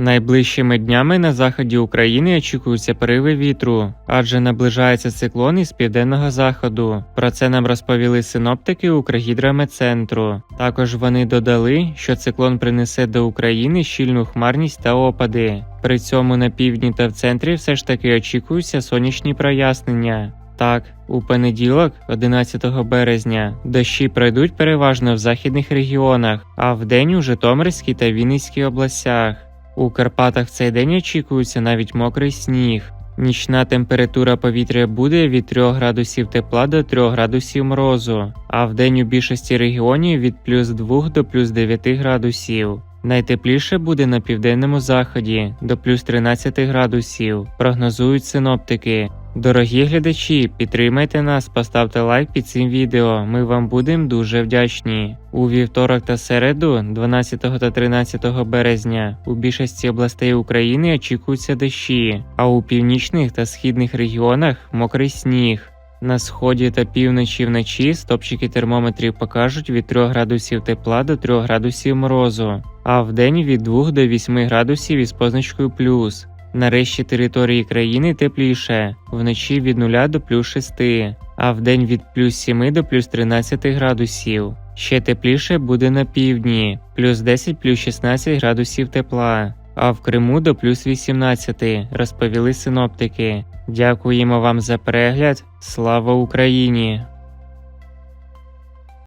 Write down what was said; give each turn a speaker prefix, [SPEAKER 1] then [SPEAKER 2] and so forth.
[SPEAKER 1] Найближчими днями на заході України очікуються пориви вітру, адже наближається циклон із південного заходу. Про це нам розповіли синоптики Укргідрометцентру. Також вони додали, що циклон принесе до України щільну хмарність та опади. При цьому на півдні та в центрі все ж таки очікуються сонячні прояснення. Так, у понеділок, 11 березня, дощі пройдуть переважно в західних регіонах, а вдень у Житомирській та Вінницькій областях. У Карпатах в цей день очікується навіть мокрий сніг. Нічна температура повітря буде від 3 градусів тепла до 3 градусів морозу, а вдень у більшості регіонів від плюс 2 до плюс 9 градусів. Найтепліше буде на південному заході до плюс 13 градусів, прогнозують синоптики. Дорогі глядачі, підтримайте нас, поставте лайк під цим відео. Ми вам будемо дуже вдячні. У вівторок та середу, 12 та 13 березня, у більшості областей України очікуються дощі, а у північних та східних регіонах мокрий сніг. На сході та півночі вночі стопчики термометрів покажуть від 3 градусів тепла до 3 градусів морозу, а вдень від 2 до 8 градусів із позначкою плюс. На решті території країни тепліше, вночі від 0 до плюс 6, а вдень від плюс 7 до плюс 13 градусів. Ще тепліше буде на півдні, плюс 10 плюс 16 градусів тепла, а в Криму до плюс 18, розповіли синоптики. Дякуємо вам за перегляд. Слава Україні!